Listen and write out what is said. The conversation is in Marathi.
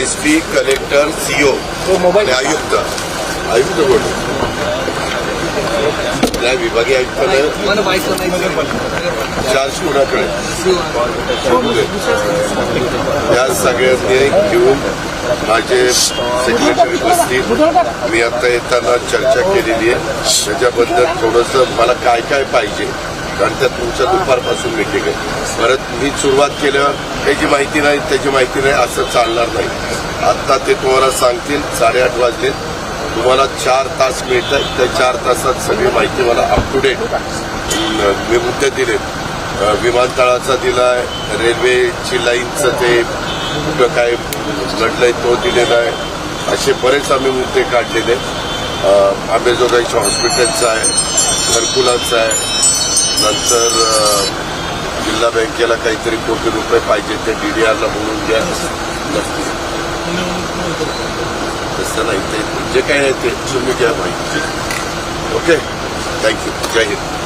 एस पी कलेक्टर सीओ आणि आयुक्त. आयुक्त कोण? या विभागीय आयुक्तानं चार्ज कुणाकडे? या सगळ्यांनी घेऊन माझे सेक्रेटरी बसतील मी आता येताना चर्चा केलेली आहे. त्याच्याबद्दल थोडंसं मला काय काय पाहिजे कारण त्या तुमच्या दुपारपासून मिटिंग आहे. परत मी सुरुवात केल्यावर त्याची माहिती नाही त्याची माहिती नाही असं चालणार नाही. आता ते तुम्हाला सांगतील साडेआठ वाजले तुम्हाला चार तास मिळत आहेत त्या चार तासात सगळी माहिती मला अप टू डेट मी मुद्दे दिले विमानतळाचा दिला आहे रेल्वेची लाईनचं ते कुठं काय घडलंय तो दिलेला आहे. असे बरेच आम्ही मुद्दे काढलेले. आंबेजोगाईच्या हॉस्पिटलचा आहे घरकुलाचा आहे. नंतर जिल्हा बँकेला काहीतरी कोटी रुपये पाहिजे ते डीडीआरला बोलून द्या नसतील. तसं नाही ते जे काय आहे ते तुम्ही घ्या माहिती ओके? थँक्यू जय हिंद.